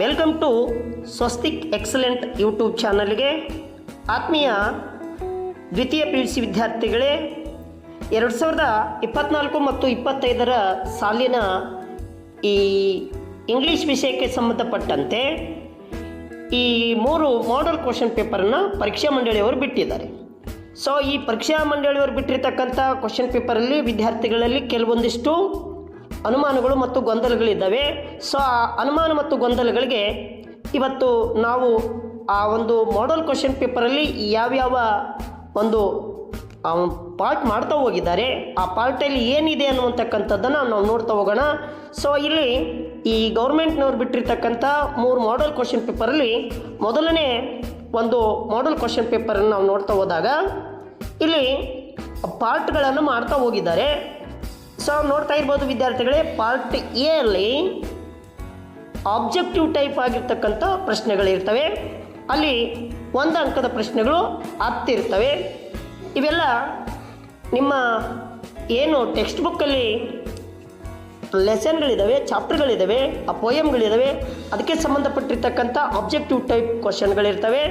Welcome to Swastik excellent YouTube ಚಾನಲ್ಗೆ ಆತ್ಮೀಯ ದ್ವಿತೀಯ ಪಿ ಯು ಸಿ ವಿದ್ಯಾರ್ಥಿಗಳೇ, ಎರಡು ಸಾವಿರದ ಇಪ್ಪತ್ನಾಲ್ಕು ಮತ್ತು ಇಪ್ಪತ್ತೈದರ ಸಾಲಿನ ಈ ಇಂಗ್ಲೀಷ್ ವಿಷಯಕ್ಕೆ ಸಂಬಂಧಪಟ್ಟಂತೆ ಈ ಮೂರು ಮಾಡಲ್ ಕ್ವಶನ್ ಪೇಪರನ್ನು ಪರೀಕ್ಷಾ ಮಂಡಳಿಯವರು ಬಿಟ್ಟಿದ್ದಾರೆ. ಸೊ ಈ ಪರೀಕ್ಷಾ ಮಂಡಳಿಯವರು ಬಿಟ್ಟಿರ್ತಕ್ಕಂಥ ಕ್ವಶನ್ ಪೇಪರಲ್ಲಿ ವಿದ್ಯಾರ್ಥಿಗಳಲ್ಲಿ ಕೆಲವೊಂದಿಷ್ಟು ಅನುಮಾನಗಳು ಮತ್ತು ಗೊಂದಲಗಳಿದ್ದಾವೆ. ಸೊ ಆ ಅನುಮಾನ ಮತ್ತು ಗೊಂದಲಗಳಿಗೆ ಇವತ್ತು ನಾವು ಆ ಒಂದು ಮಾಡಲ್ ಕ್ವಶನ್ ಪೇಪರಲ್ಲಿ ಯಾವ್ಯಾವ ಒಂದು ಪಾರ್ಟ್ ಮಾಡ್ತಾ ಹೋಗಿದ್ದಾರೆ. ಆ ಪಾರ್ಟಲ್ಲಿ ಏನಿದೆ ಅನ್ನುವಂತಕ್ಕಂಥದ್ದನ್ನು ನಾವು ನೋಡ್ತಾ ಹೋಗೋಣ. ಸೊ ಇಲ್ಲಿ ಈ ಗೌರ್ಮೆಂಟ್ನವ್ರು ಬಿಟ್ಟಿರ್ತಕ್ಕಂಥ ಮೂರು ಮಾಡಲ್ ಕ್ವಶನ್ ಪೇಪರಲ್ಲಿ ಮೊದಲನೇ ಒಂದು ಮಾಡಲ್ ಕ್ವಶನ್ ಪೇಪರನ್ನು ನಾವು ನೋಡ್ತಾ ಹೋದಾಗ, ಇಲ್ಲಿ ಪಾರ್ಟ್ಗಳನ್ನು ಮಾಡ್ತಾ ಹೋಗಿದ್ದಾರೆ. ಸೊ ನೋಡ್ತಾ ಇರ್ಬೋದು ವಿದ್ಯಾರ್ಥಿಗಳೇ ಪಾರ್ಟ್ ಎ ಅಲ್ಲಿ ಆಬ್ಜೆಕ್ಟಿವ್ ಟೈಪ್ ಆಗಿರ್ತಕ್ಕಂಥ ಪ್ರಶ್ನೆಗಳಿರ್ತವೆ. ಅಲ್ಲಿ ಒಂದು ಅಂಕದ ಪ್ರಶ್ನೆಗಳು ಹತ್ತಿರ್ತವೆ. ಇವೆಲ್ಲ ನಿಮ್ಮ ಏನು ಟೆಕ್ಸ್ಟ್ ಬುಕ್ಕಲ್ಲಿ ಲೆಸನ್ಗಳಿದ್ದಾವೆ ಚಾಪ್ಟರ್ಗಳಿದ್ದಾವೆ ಆ ಪೋಯಮ್ಗಳಿದ್ದಾವೆ ಅದಕ್ಕೆ ಸಂಬಂಧಪಟ್ಟಿರ್ತಕ್ಕಂಥ ಆಬ್ಜೆಕ್ಟಿವ್ ಟೈಪ್ ಕ್ವಶನ್ಗಳಿರ್ತವೆ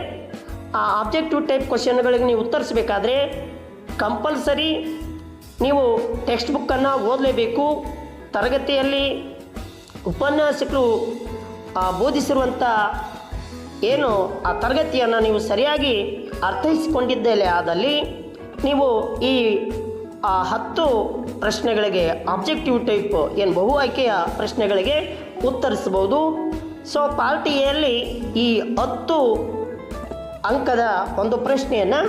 ಆ ಆಬ್ಜೆಕ್ಟಿವ್ ಟೈಪ್ ಕ್ವಶನ್ಗಳಿಗೆ ನೀವು ಉತ್ತರಿಸಬೇಕಾದ್ರೆ ಕಂಪಲ್ಸರಿ ನೀವು ಟೆಕ್ಸ್ಟ್ ಬುಕ್ಕನ್ನು ಓದಲೇಬೇಕು. ತರಗತಿಯಲ್ಲಿ ಉಪನ್ಯಾಸಕರು ಬೋಧಿಸಿರುವಂಥ ಏನು ಆ ತರಗತಿಯನ್ನು ನೀವು ಸರಿಯಾಗಿ ಅರ್ಥೈಸಿಕೊಂಡಿದ್ದಲ್ಲಿ ಆದಲ್ಲಿ ನೀವು ಈ, ಆ, ಹತ್ತು ಪ್ರಶ್ನೆಗಳಿಗೆ ಆಬ್ಜೆಕ್ಟಿವ್ ಟೈಪ್ ಏನು ಬಹು ಆಯ್ಕೆಯ ಪ್ರಶ್ನೆಗಳಿಗೆ ಉತ್ತರಿಸ್ಬೋದು ಸೊ ಪಾರ್ಟಿಯಲ್ಲಿ ಈ ಹತ್ತು ಅಂಕದ ಒಂದು ಪ್ರಶ್ನೆಯನ್ನು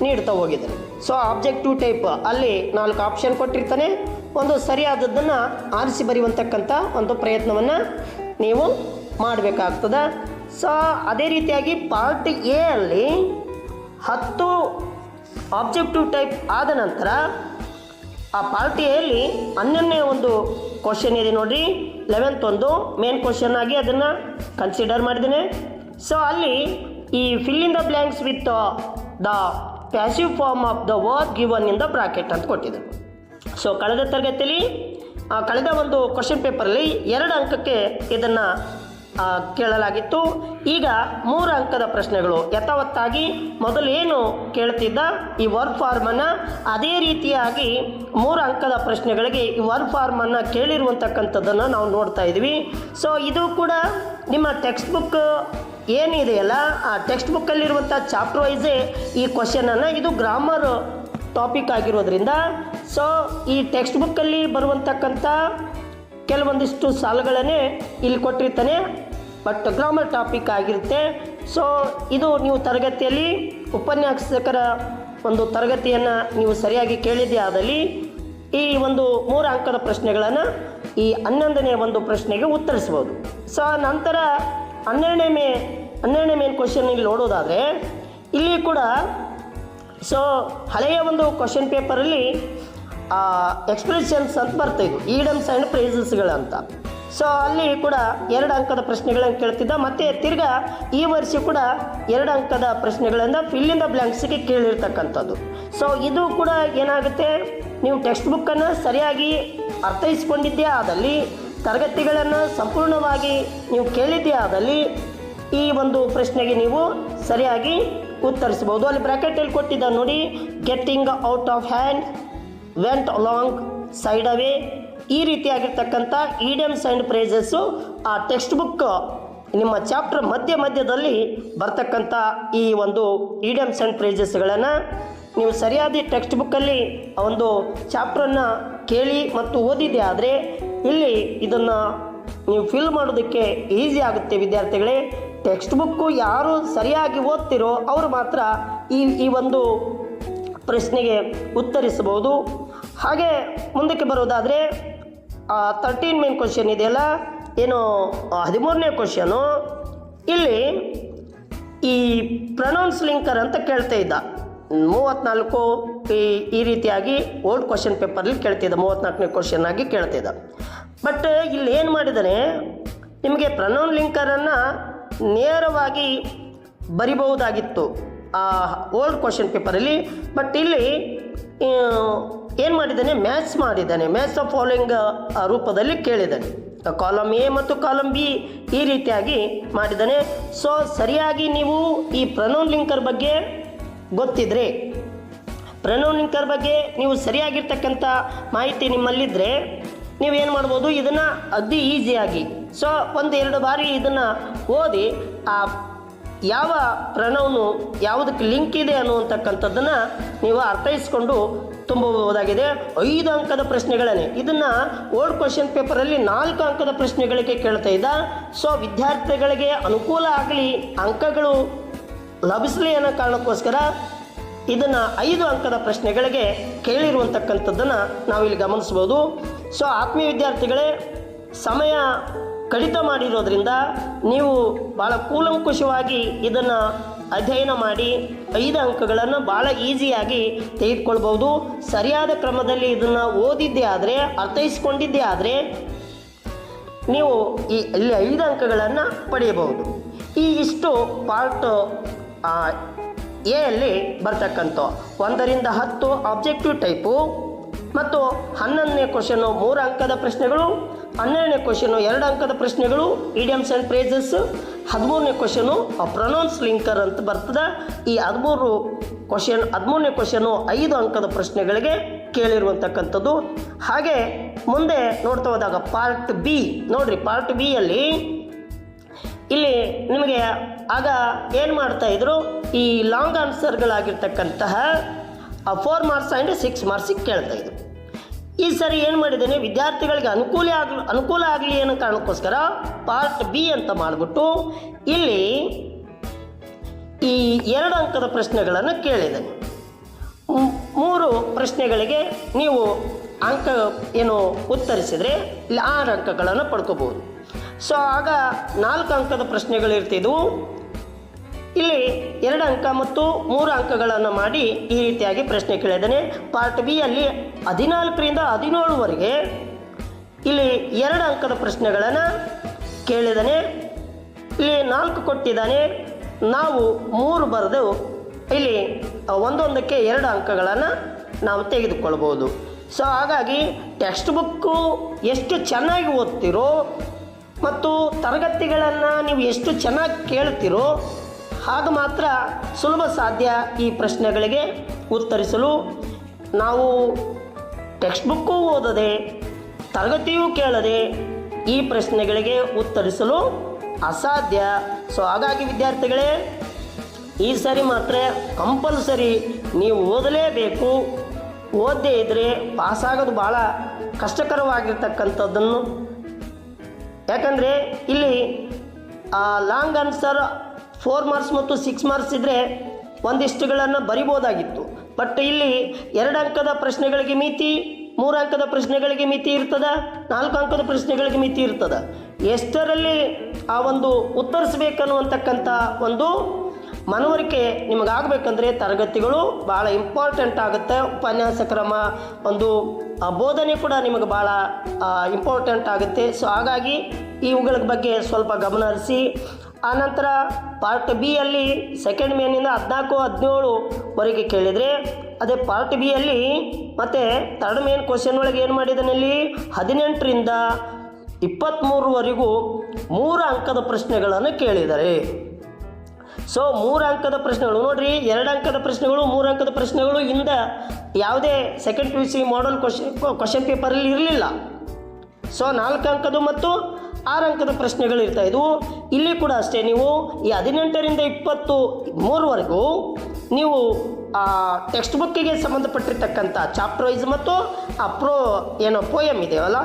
ನೀಡ್ತಾ ಹೋಗಿದ್ದಾರೆ ಸೊ ಆಬ್ಜೆಕ್ಟಿವ್ ಟೈಪ್ ಅಲ್ಲಿ ನಾಲ್ಕು ಆಪ್ಷನ್ ಕೊಟ್ಟಿರ್ತಾನೆ. ಒಂದು ಸರಿಯಾದದ್ದನ್ನು ಆರಿಸಿ ಬರೆಯುವಂತಕ್ಕಂಥ ಒಂದು ಪ್ರಯತ್ನವನ್ನು ನೀವು ಮಾಡಬೇಕಾಗ್ತದೆ. ಸೊ ಅದೇ ರೀತಿಯಾಗಿ ಪಾರ್ಟ್ ಎ ಅಲ್ಲಿ ಹತ್ತು ಆಬ್ಜೆಕ್ಟಿವ್ ಟೈಪ್ ಆದ ನಂತರ ಆ ಪಾರ್ಟಿಯಲ್ಲಿ ಹನ್ನೊಂದನೇ ಒಂದು ಕ್ವಶನ್ ಇದೆ ನೋಡಿರಿ. ಲೆವೆಂತ್ ಒಂದು ಮೇನ್ ಕ್ವಶನ್ ಆಗಿ ಅದನ್ನು ಕನ್ಸಿಡರ್ ಮಾಡಿದ್ದೇನೆ. ಸೊ ಅಲ್ಲಿ ಈ fill in the blanks with the passive form of the work given in the bracket ಅಂತ ಕೊಟ್ಟಿದೆ. ಸೊ ಕಳೆದ ತರಗತಿಯಲ್ಲಿ ಕಳೆದ ಒಂದು ಕ್ವಶನ್ ಪೇಪರಲ್ಲಿ ಎರಡು ಅಂಕಕ್ಕೆ ಇದನ್ನು ಕೇಳಲಾಗಿತ್ತು. ಈಗ ಮೂರು ಅಂಕದ ಪ್ರಶ್ನೆಗಳು ಯಥಾವತ್ತಾಗಿ ಮೊದಲು ಏನು ಕೇಳ್ತಿದ್ದ? ಈ ವರ್ಕ್ ಫಾರ್ಮನ್ನು ಅದೇ ರೀತಿಯಾಗಿ ಮೂರು ಅಂಕದ ಪ್ರಶ್ನೆಗಳಿಗೆ ಈ ವರ್ಕ್ ಫಾರ್ಮನ್ನು ಕೇಳಿರುವಂತಕ್ಕಂಥದ್ದನ್ನು ನಾವು ನೋಡ್ತಾ ಇದ್ವಿ ಸೊ ಇದು ಕೂಡ ನಿಮ್ಮ ಟೆಕ್ಸ್ಟ್ ಬುಕ್ ಏನಿದೆಯಲ್ಲ ಆ ಟೆಕ್ಸ್ಟ್ ಬುಕ್ಕಲ್ಲಿರುವಂಥ ಚಾಪ್ಟರ್ ವೈಸೇ ಈ ಕ್ವಶನನ್ನು ಇದು ಗ್ರಾಮರ್ ಟಾಪಿಕ್ ಆಗಿರೋದ್ರಿಂದ ಸೊ ಈ ಟೆಕ್ಸ್ಟ್ ಬುಕ್ಕಲ್ಲಿ ಬರುವಂತಕ್ಕಂಥ ಕೆಲವೊಂದಿಷ್ಟು ಸಾಲುಗಳನ್ನೇ ಇಲ್ಲಿ ಕೊಟ್ಟಿರ್ತಾನೆ ಬಟ್ ಗ್ರಾಮರ್ ಟಾಪಿಕ್ ಆಗಿರುತ್ತೆ. ಸೊ ಇದು ನೀವು ತರಗತಿಯಲ್ಲಿ ಉಪನ್ಯಾಸಕರ ಒಂದು ತರಗತಿಯನ್ನು ನೀವು ಸರಿಯಾಗಿ ಕೇಳಿದ್ದೇ ಆದಲ್ಲಿ, ಈ ಒಂದು ಮೂರು ಅಂಕದ ಪ್ರಶ್ನೆಗಳನ್ನು ಈ ಹನ್ನೊಂದನೇ ಒಂದು ಪ್ರಶ್ನೆಗೆ ಉತ್ತರಿಸ್ಬೋದು ಸೊ ನಂತರ ಹನ್ನೆರಡನೇ ಮೇ, ಹನ್ನೆರಡನೇ ಮೇನ್ ಕ್ವಶನ್ ಇಲ್ಲಿ ನೋಡೋದಾದರೆ, ಇಲ್ಲಿ ಕೂಡ ಸೊ ಹಳೆಯ ಒಂದು ಕ್ವಶನ್ ಪೇಪರಲ್ಲಿ ಎಕ್ಸ್ಪ್ರೆಷನ್ಸ್ ಅಂತ ಬರ್ತಾಯಿದ್ವು ಈಡಮ್ಸ್ ಆ್ಯಂಡ್ ಪ್ರೈಸಸ್ಗಳಂತ ಸೊ ಅಲ್ಲಿ ಕೂಡ ಎರಡು ಅಂಕದ ಪ್ರಶ್ನೆಗಳನ್ನು ಕೇಳ್ತಿದ್ದ, ಮತ್ತು ತಿರ್ಗಾ ಈ ವರ್ಷ ಕೂಡ ಎರಡು ಅಂಕದ ಪ್ರಶ್ನೆಗಳಿಂದ ಫಿಲ್ ಇನ್ ದ ಬ್ಲ್ಯಾಂಕ್ಸ್ಗೆ ಕೇಳಿರ್ತಕ್ಕಂಥದ್ದು. ಸೊ ಇದು ಕೂಡ ಏನಾಗುತ್ತೆ, ನೀವು ಟೆಕ್ಸ್ಟ್ ಬುಕ್ಕನ್ನು ಸರಿಯಾಗಿ ಅರ್ಥೈಸ್ಕೊಂಡಿದ್ದೇ ಆದಲ್ಲಿ ತರಗತಿಗಳನ್ನು ಸಂಪೂರ್ಣವಾಗಿ ನೀವು ಕೇಳಿದ್ದೇ ಆದಲ್ಲಿ ಈ ಒಂದು ಪ್ರಶ್ನೆಗೆ ನೀವು ಸರಿಯಾಗಿ ಉತ್ತರಿಸಬಹುದು. ಅಲ್ಲಿ ಬ್ರ್ಯಾಕೆಟಲ್ಲಿ ಕೊಟ್ಟಿದ್ದ ನೋಡಿ getting out of hand went along side away ಈ ರೀತಿಯಾಗಿರ್ತಕ್ಕಂಥ ಈಡಿಯಮ್ಸ್ ಆ್ಯಂಡ್ ಪ್ರೈಸಸ್ಸು ಆ ಟೆಕ್ಸ್ಟ್ ಬುಕ್ ನಿಮ್ಮ ಚಾಪ್ಟರ್ ಮಧ್ಯ ಮಧ್ಯದಲ್ಲಿ ಬರ್ತಕ್ಕಂಥ ಈ ಒಂದು ಈಡಿಯಮ್ಸ್ ಆ್ಯಂಡ್ ಪ್ರೈಸಸ್ಗಳನ್ನು ನೀವು ಸರಿಯಾದ ಟೆಕ್ಸ್ಟ್ ಬುಕ್ಕಲ್ಲಿ ಆ ಒಂದು ಚಾಪ್ಟ್ರನ್ನು ಕೇಳಿ ಮತ್ತು ಓದಿದೆ ಆದರೆ ಇಲ್ಲಿ ಇದನ್ನು ನೀವು ಫಿಲ್ ಮಾಡೋದಕ್ಕೆ ಈಸಿ ಆಗುತ್ತೆ ವಿದ್ಯಾರ್ಥಿಗಳೇ. ಟೆಕ್ಸ್ಟ್ ಬುಕ್ಕು ಯಾರು ಸರಿಯಾಗಿ ಓದ್ತಿರೋ ಅವರು ಮಾತ್ರ ಈ ಈ ಒಂದು ಪ್ರಶ್ನೆಗೆ ಉತ್ತರಿಸಬಹುದು. ಹಾಗೆ ಮುಂದಕ್ಕೆ ಬರೋದಾದರೆ ತರ್ಟೀನ್ ಮೇನ್ ಕ್ವಶನ್ ಇದೆಯಲ್ಲ ಏನು ಹದಿಮೂರನೇ ಕ್ವಶನು ಇಲ್ಲಿ ಈ ಪ್ರನೌನ್ಸ್ ಲಿಂಕರ್ ಅಂತ ಕೇಳ್ತಾ ಇದ್ದ. ಮೂವತ್ತ್ನಾಲ್ಕು ಈ ಈ ರೀತಿಯಾಗಿ ಓಲ್ಡ್ ಕ್ವಶನ್ ಪೇಪರಲ್ಲಿ ಕೇಳ್ತಿದ್ದ ಮೂವತ್ತ್ನಾಲ್ಕನೇ ಕ್ವಶನ್ ಆಗಿ ಕೇಳ್ತಿದ್ದ ಬಟ್ ಇಲ್ಲಿ ಏನು ಮಾಡಿದರೆ ನಿಮಗೆ ಪ್ರನೌನ್ ಲಿಂಕರನ್ನು ನೇರವಾಗಿ ಬರಿಬಹುದಾಗಿತ್ತು ಆ ಓಲ್ಡ್ ಕ್ವಶನ್ ಪೇಪರಲ್ಲಿ ಬಟ್ ಇಲ್ಲಿ ಏನು ಮಾಡಿದ್ದಾನೆ? ಮ್ಯಾಥ್ಸ್ ಮಾಡಿದ್ದಾನೆ. ಮ್ಯಾಥ್ಸ್ ಆಫ್ ಫಾಲೋಯಿಂಗ್ ರೂಪದಲ್ಲಿ ಕೇಳಿದ್ದಾನೆ. ಕಾಲಮ್ ಎ ಮತ್ತು ಕಾಲಮ್ ಬಿ ಈ ರೀತಿಯಾಗಿ ಮಾಡಿದ್ದಾನೆ. ಸೊ, ಸರಿಯಾಗಿ ನೀವು ಈ ಪ್ರನೌನ್ ಲಿಂಕರ್ ಬಗ್ಗೆ ಗೊತ್ತಿದ್ರೆ, ಪ್ರನೌನ್ ಲಿಂಕರ್ ಬಗ್ಗೆ ನೀವು ಸರಿಯಾಗಿರ್ತಕ್ಕಂಥ ಮಾಹಿತಿ ನಿಮ್ಮಲ್ಲಿದ್ದರೆ ನೀವೇನು ಮಾಡ್ಬೋದು? ಇದನ್ನು ಅತಿ ಈಸಿಯಾಗಿ ಸೊ ಒಂದು ಎರಡು ಬಾರಿ ಇದನ್ನು ಓದಿ, ಆ ಯಾವ ಪ್ರಣವನು ಯಾವುದಕ್ಕೆ ಲಿಂಕ್ ಇದೆ ಅನ್ನುವಂತಕ್ಕಂಥದ್ದನ್ನು ನೀವು ಅರ್ಥೈಸ್ಕೊಂಡು ತುಂಬಬಹುದಾಗಿದೆ. ಐದು ಅಂಕದ ಪ್ರಶ್ನೆಗಳನ್ನೇ. ಇದನ್ನು ಓಲ್ಡ್ ಕ್ವಶನ್ ಪೇಪರಲ್ಲಿ ನಾಲ್ಕು ಅಂಕದ ಪ್ರಶ್ನೆಗಳಿಗೆ ಕೇಳ್ತಾ ಇದ್ದ. ಸೊ ವಿದ್ಯಾರ್ಥಿಗಳಿಗೆ ಅನುಕೂಲ ಆಗಲಿ, ಅಂಕಗಳು ಲಭಿಸಲಿ ಅನ್ನೋ ಕಾರಣಕ್ಕೋಸ್ಕರ ಇದನ್ನು ಐದು ಅಂಕದ ಪ್ರಶ್ನೆಗಳಿಗೆ ಕೇಳಿರುವಂತಕ್ಕಂಥದ್ದನ್ನು ನಾವಿಲ್ಲಿ ಗಮನಿಸ್ಬೋದು. ಸೊ ಆತ್ಮೀಯ ವಿದ್ಯಾರ್ಥಿಗಳೇ, ಸಮಯ ಕಡಿತ ಮಾಡಿರೋದ್ರಿಂದ ನೀವು ಭಾಳ ಕೂಲಂಕುಷವಾಗಿ ಇದನ್ನು ಅಧ್ಯಯನ ಮಾಡಿ ಐದು ಅಂಕಗಳನ್ನು ಭಾಳ ಈಸಿಯಾಗಿ ತೆಗೆದುಕೊಳ್ಬೋದು ಸರಿಯಾದ ಕ್ರಮದಲ್ಲಿ ಇದನ್ನು ಓದಿದ್ದೇ ಆದರೆ, ಅರ್ಥೈಸ್ಕೊಂಡಿದ್ದೇ ಆದರೆ ನೀವು ಈ ಇಲ್ಲಿ ಐದು ಅಂಕಗಳನ್ನು ಪಡೆಯಬಹುದು. ಈ ಇಷ್ಟು ಪಾರ್ಟ್ ಎ ಅಲ್ಲಿ ಬರ್ತಕ್ಕಂಥ ಒಂದರಿಂದ ಹತ್ತು ಆಬ್ಜೆಕ್ಟಿವ್ ಟೈಪು ಮತ್ತು ಹನ್ನೊಂದನೇ ಕ್ವಶನು ಮೂರು ಅಂಕದ ಪ್ರಶ್ನೆಗಳು, ಹನ್ನೆರಡನೇ ಕ್ವಶನು ಎರಡು ಅಂಕದ ಪ್ರಶ್ನೆಗಳು ಇಡಿಯಮ್ಸ್ ಆ್ಯಂಡ್ ಪ್ರೇಜಸ್ ಹದಿಮೂರನೇ ಕ್ವಶನು ಪ್ರೊನೌನ್ಸ್ ಲಿಂಕರ್ ಅಂತ ಬರ್ತದೆ. ಈ ಹದಿಮೂರು ಕ್ವಶನ್ ಹದಿಮೂರನೇ ಕ್ವಶನು ಐದು ಅಂಕದ ಪ್ರಶ್ನೆಗಳಿಗೆ ಕೇಳಿರುವಂತಕ್ಕಂಥದ್ದು. ಹಾಗೆ ಮುಂದೆ ನೋಡ್ತಾ ಹೋದಾಗ ಪಾರ್ಟ್ ಬಿ ನೋಡ್ರಿ ಪಾರ್ಟ್ ಬಿಯಲ್ಲಿ ಇಲ್ಲಿ ನಿಮಗೆ ಆಗ ಏನು ಮಾಡ್ತಾ ಇದ್ರು? ಈ ಲಾಂಗ್ ಆನ್ಸರ್ಗಳಾಗಿರ್ತಕ್ಕಂತಹ ಫೋರ್ ಮಾರ್ಕ್ಸ್ ಆ್ಯಂಡ್ ಸಿಕ್ಸ್ ಮಾರ್ಕ್ಸಿಗೆ ಕೇಳ್ತಾ ಇದ್ದರು ಈ ಸರಿ ಏನು ಮಾಡಿದ್ದೇನೆ, ವಿದ್ಯಾರ್ಥಿಗಳಿಗೆ ಅನುಕೂಲ ಆಗ ಅನುಕೂಲ ಆಗಲಿ ಅನ್ನೋ ಕಾರಣಕ್ಕೋಸ್ಕರ ಪಾರ್ಟ್ ಬಿ ಅಂತ ಮಾಡಿಬಿಟ್ಟು ಇಲ್ಲಿ ಈ ಎರಡು ಅಂಕದ ಪ್ರಶ್ನೆಗಳನ್ನು ಕೇಳಿದ್ದೇನೆ. ಮೂರು ಪ್ರಶ್ನೆಗಳಿಗೆ ನೀವು ಅಂಕ ಏನು ಉತ್ತರಿಸಿದರೆ ಇಲ್ಲಿ ಆರು ಅಂಕಗಳನ್ನು ಪಡ್ಕೋಬೋದು ಸೊ ಆಗ ನಾಲ್ಕು ಅಂಕದ ಪ್ರಶ್ನೆಗಳಿರ್ತಿದ್ವು. ಇಲ್ಲಿ ಎರಡು ಅಂಕ ಮತ್ತು ಮೂರು ಅಂಕಗಳನ್ನು ಮಾಡಿ ಈ ರೀತಿಯಾಗಿ ಪ್ರಶ್ನೆ ಕೇಳಿದ್ದೇನೆ. ಪಾರ್ಟ್ ಬಿ ಅಲ್ಲಿ ಹದಿನಾಲ್ಕರಿಂದ ಹದಿನೇಳುವರೆಗೆ ಇಲ್ಲಿ ಎರಡು ಅಂಕದ ಪ್ರಶ್ನೆಗಳನ್ನು ಕೇಳಿದ್ದಾನೆ. ಇಲ್ಲಿ ನಾಲ್ಕು ಕೊಟ್ಟಿದ್ದಾನೆ. ನಾವು ಮೂರು ಬರೆದು ಇಲ್ಲಿ ಒಂದೊಂದಕ್ಕೆ ಎರಡು ಅಂಕಗಳನ್ನು ನಾವು ತೆಗೆದುಕೊಳ್ಬೋದು. ಸೊ ಹಾಗಾಗಿ ಟೆಕ್ಸ್ಟ್ ಬುಕ್ಕು ಎಷ್ಟು ಚೆನ್ನಾಗಿ ಓದ್ತಿರೋ ಮತ್ತು ತರಗತಿಗಳನ್ನು ನೀವು ಎಷ್ಟು ಚೆನ್ನಾಗಿ ಕೇಳ್ತಿರೋ ಆಗ ಮಾತ್ರ ಸುಲಭ ಸಾಧ್ಯ ಈ ಪ್ರಶ್ನೆಗಳಿಗೆ ಉತ್ತರಿಸಲು. ನಾವು ಟೆಕ್ಸ್ಟ್ ಬುಕ್ಕು ಓದದೆ, ತರಗತಿಯೂ ಕೇಳದೆ ಈ ಪ್ರಶ್ನೆಗಳಿಗೆ ಉತ್ತರಿಸಲು ಅಸಾಧ್ಯ. ಸೊ, ಹಾಗಾಗಿ ವಿದ್ಯಾರ್ಥಿಗಳೇ, ಈ ಸರಿ ಮಾತ್ರ ಕಂಪಲ್ಸರಿ ನೀವು ಓದಲೇಬೇಕು. ಓದದೇ ಇದ್ದರೆ ಪಾಸಾಗೋದು ಭಾಳ ಕಷ್ಟಕರವಾಗಿರ್ತಕ್ಕಂಥದ್ದನ್ನು. ಯಾಕಂದರೆ ಇಲ್ಲಿ ಲಾಂಗ್ ಆನ್ಸರ್ ಫೋರ್ ಮಾರ್ಕ್ಸ್ ಮತ್ತು ಸಿಕ್ಸ್ ಮಾರ್ಕ್ಸ್ ಇದ್ದರೆ ಒಂದಿಷ್ಟುಗಳನ್ನು ಬರಿಬೋದಾಗಿತ್ತು. ಬಟ್ ಇಲ್ಲಿ ಎರಡು ಅಂಕದ ಪ್ರಶ್ನೆಗಳಿಗೆ ಮಿತಿ, ಮೂರು ಅಂಕದ ಪ್ರಶ್ನೆಗಳಿಗೆ ಮಿತಿ ಇರ್ತದ, ನಾಲ್ಕು ಅಂಕದ ಪ್ರಶ್ನೆಗಳಿಗೆ ಮಿತಿ ಇರ್ತದ. ಎಷ್ಟರಲ್ಲಿ ಆ ಒಂದು ಉತ್ತರಿಸಬೇಕನ್ನುವಂತಕ್ಕಂಥ ಒಂದು ಮನವರಿಕೆ ನಿಮಗಾಗಬೇಕಂದ್ರೆ ತರಗತಿಗಳು ಭಾಳ ಇಂಪಾರ್ಟೆಂಟ್ ಆಗುತ್ತೆ. ಉಪನ್ಯಾಸ ಕ್ರಮ, ಒಂದು ಬೋಧನೆ ಕೂಡ ನಿಮಗೆ ಭಾಳ ಇಂಪಾರ್ಟೆಂಟ್ ಆಗುತ್ತೆ. ಸೊ ಹಾಗಾಗಿ ಇವುಗಳ ಬಗ್ಗೆ ಸ್ವಲ್ಪ ಗಮನ ಹರಿಸಿ, ಆನಂತರ ಪಾರ್ಟ್ ಬಿ ಅಲ್ಲಿ ಸೆಕೆಂಡ್ ಮೇನಿಂದ ಹದಿನಾಲ್ಕು ಹದಿನೇಳುವರೆಗೆ ಕೇಳಿದರೆ, ಅದೇ ಪಾರ್ಟ್ ಬಿ ಅಲ್ಲಿ ಮತ್ತು ಥರ್ಡ್ ಮೇನ್ ಕ್ವಶನ್ ಒಳಗೆ ಏನು ಮಾಡಿದನಲ್ಲಿ ಹದಿನೆಂಟರಿಂದ ಇಪ್ಪತ್ತ್ಮೂರವರೆಗೂ ಮೂರು ಅಂಕದ ಪ್ರಶ್ನೆಗಳನ್ನು ಕೇಳಿದ್ದಾರೆ. ಸೊ ಮೂರು ಅಂಕದ ಪ್ರಶ್ನೆಗಳು ನೋಡಿರಿ, ಎರಡು ಅಂಕದ ಪ್ರಶ್ನೆಗಳು, ಮೂರು ಅಂಕದ ಪ್ರಶ್ನೆಗಳು ಇಂದ ಯಾವುದೇ second P U C model question question ಪೇಪರಲ್ಲಿ ಇರಲಿಲ್ಲ. ಸೊ ನಾಲ್ಕು ಅಂಕದು ಮತ್ತು ಆರು ಅಂಕದ ಪ್ರಶ್ನೆಗಳು ಇರ್ತಾ ಇದ್ವು. ಇಲ್ಲಿ ಕೂಡ ಅಷ್ಟೇ ನೀವು ಈ ಹದಿನೆಂಟರಿಂದ ಇಪ್ಪತ್ತು, ಮೂರವರೆಗೂ ನೀವು, ಆ ಟೆಕ್ಸ್ಟ್ ಬುಕ್ಕಿಗೆ ಸಂಬಂಧಪಟ್ಟಿರ್ತಕ್ಕಂಥ ಚಾಪ್ಟರ್ ವೈಸ್ ಮತ್ತು, ಆ ಪ್ರೋ ಏನೋ ಪೋಯಮ್ ಇದೆಯಲ್ಲ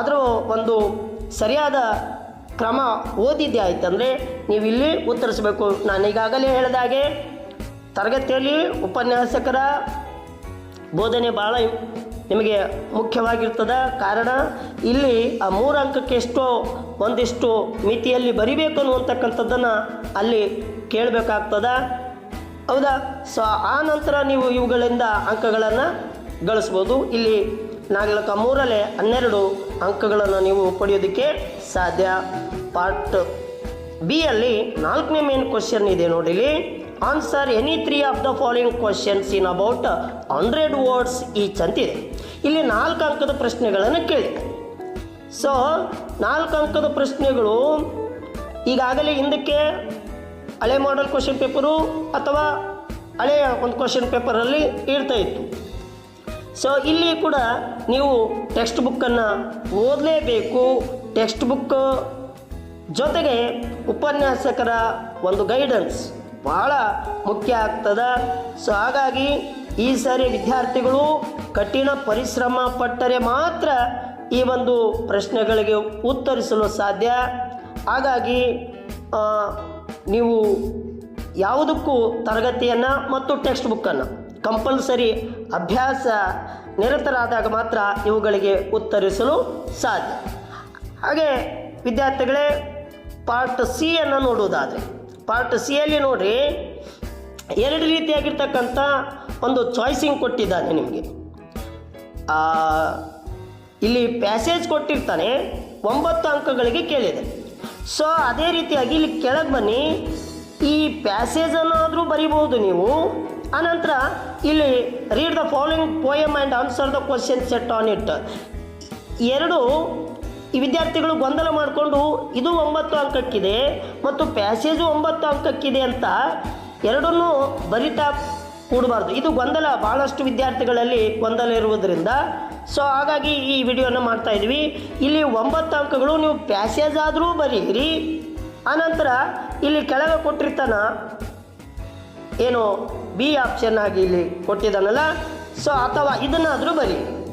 ಅದರ ಒಂದು ಸರಿಯಾದ ಕ್ರಮ ಓದಿದ್ದೆ ಆಯ್ತಂದರೆ ನೀವು ಇಲ್ಲಿ ಉತ್ತರಿಸಬೇಕು. ನಾನು ಈಗಾಗಲೇ ಹೇಳಿದ ಹಾಗೆ ತರಗತಿಯಲ್ಲಿ ಉಪನ್ಯಾಸಕರ ಬೋಧನೆ ಭಾಳ ನಿಮಗೆ ಮುಖ್ಯವಾಗಿರ್ತದೆ ಕಾರಣ ಇಲ್ಲಿ ಆ ಮೂರು ಅಂಕಕ್ಕೆ ಎಷ್ಟೋ ಒಂದಿಷ್ಟು ಮಿತಿಯಲ್ಲಿ ಬರಿಬೇಕು ಅನ್ನುವಂಥಕ್ಕಂಥದ್ದನ್ನು ಅಲ್ಲಿ ಕೇಳಬೇಕಾಗ್ತದ. ಹೌದಾ? ಸೊ ಆ ನಂತರ ನೀವು ಇವುಗಳಿಂದ ಅಂಕಗಳನ್ನು ಗಳಿಸ್ಬೋದು. ಇಲ್ಲಿ ನಾಗಲಕ ಮೂರಲ್ಲೇ ಹನ್ನೆರಡು ಅಂಕಗಳನ್ನು ನೀವು ಪಡೆಯೋದಕ್ಕೆ ಸಾಧ್ಯ. ಪಾರ್ಟ್ ಬಿ ಅಲ್ಲಿ ನಾಲ್ಕನೇ ಮೇನ್ ಕ್ವಶನ್ ಇದೆ ನೋಡಿಲಿ answer any three of the following questions in about hundred words each ಅಂತಿದೆ ಇಲ್ಲಿ ನಾಲ್ಕು ಅಂಕದ ಪ್ರಶ್ನೆಗಳನ್ನು ಕೇಳಿ. ಸೊ ನಾಲ್ಕು ಅಂಕದ ಪ್ರಶ್ನೆಗಳು ಈಗಾಗಲೇ ಹಿಂದಕ್ಕೆ ಹಳೆ ಮಾಡೆಲ್ ಕ್ವಶನ್ ಪೇಪರು ಅಥವಾ ಹಳೆಯ ಒಂದು ಕ್ವಶನ್ ಪೇಪರಲ್ಲಿ ಇರ್ತಾ ಇತ್ತು. ಸೊ ಇಲ್ಲಿ ಕೂಡ ನೀವು ಟೆಕ್ಸ್ಟ್ ಬುಕ್ಕನ್ನು ಓದಲೇಬೇಕು. ಟೆಕ್ಸ್ಟ್ ಬುಕ್ ಜೊತೆಗೆ ಉಪನ್ಯಾಸಕರ ಒಂದು ಗೈಡೆನ್ಸ್ ಬಹಳ ಮುಖ್ಯ ಆಗ್ತದೆ. ಸೊ ಹಾಗಾಗಿ ಈ ಸಾರಿ ವಿದ್ಯಾರ್ಥಿಗಳು ಕಠಿಣ ಪರಿಶ್ರಮ ಪಟ್ಟರೆ ಮಾತ್ರ ಈ ಒಂದು ಪ್ರಶ್ನೆಗಳಿಗೆ ಉತ್ತರಿಸಲು ಸಾಧ್ಯ. ಹಾಗಾಗಿ ನೀವು ಯಾವುದಕ್ಕೂ ತರಗತಿಯನ್ನು ಮತ್ತು ಟೆಕ್ಸ್ಟ್ ಬುಕ್ಕನ್ನು ಕಂಪಲ್ಸರಿ ಅಭ್ಯಾಸ ನಿರತರಾದಾಗ ಮಾತ್ರ ಇವುಗಳಿಗೆ ಉತ್ತರಿಸಲು ಸಾಧ್ಯ. ಹಾಗೆ ವಿದ್ಯಾರ್ಥಿಗಳೇ ಪಾರ್ಟ್ ಸಿ ಅನ್ನು ನೋಡುವುದಾದರೆ ಪಾರ್ಟ್ ಸಿಯಲ್ಲಿ ನೋಡಿರಿ, ಎರಡು ರೀತಿಯಾಗಿರ್ತಕ್ಕಂಥ ಒಂದು ಚಾಯ್ಸಿಂಗ್ ಕೊಟ್ಟಿದ್ದಾನೆ ನಿಮಗೆ. ಇಲ್ಲಿ ಪ್ಯಾಸೇಜ್ ಕೊಟ್ಟಿರ್ತಾನೆ, ಒಂಬತ್ತು ಅಂಕಗಳಿಗೆ ಕೇಳಿದೆ. ಸೊ ಅದೇ ರೀತಿಯಾಗಿ ಇಲ್ಲಿ ಕೆಳಗೆ ಬನ್ನಿ. ಈ ಪ್ಯಾಸೇಜನ್ನು ಆದರೂ ಬರಿಬೋದು ನೀವು. ಆನಂತರ ಇಲ್ಲಿ read the following poem and answer the question set on it ಎರಡು ಈ ವಿದ್ಯಾರ್ಥಿಗಳು ಗೊಂದಲ ಮಾಡಿಕೊಂಡು, ಇದು ಒಂಬತ್ತು ಅಂಕಕ್ಕಿದೆ ಮತ್ತು ಪ್ಯಾಸೇಜು ಒಂಬತ್ತು ಅಂಕಕ್ಕಿದೆ ಅಂತ ಎರಡನ್ನೂ ಬರಿತಾ ಕೂಡಬಾರ್ದು. ಇದು ಗೊಂದಲ. ಭಾಳಷ್ಟು ವಿದ್ಯಾರ್ಥಿಗಳಲ್ಲಿ ಗೊಂದಲ ಇರುವುದರಿಂದ. ಸೊ ಹಾಗಾಗಿ ಈ ವಿಡಿಯೋನ ಮಾಡ್ತಾ ಇದ್ವಿ. ಇಲ್ಲಿ ಒಂಬತ್ತು ಅಂಕಗಳು ನೀವು ಪ್ಯಾಸೇಜ್ ಆದರೂ ಬರೀರಿ. ಆನಂತರ ಇಲ್ಲಿ ಕೆಳಗೆ ಕೊಟ್ಟಿರ್ತಾನ ಏನು ಬಿ ಆಪ್ಷನ್ ಆಗಿ ಇಲ್ಲಿ ಕೊಟ್ಟಿದ್ದಾನಲ್ಲ. ಸೊ ಅಥವಾ ಇದನ್ನಾದರೂ ಬರಿ.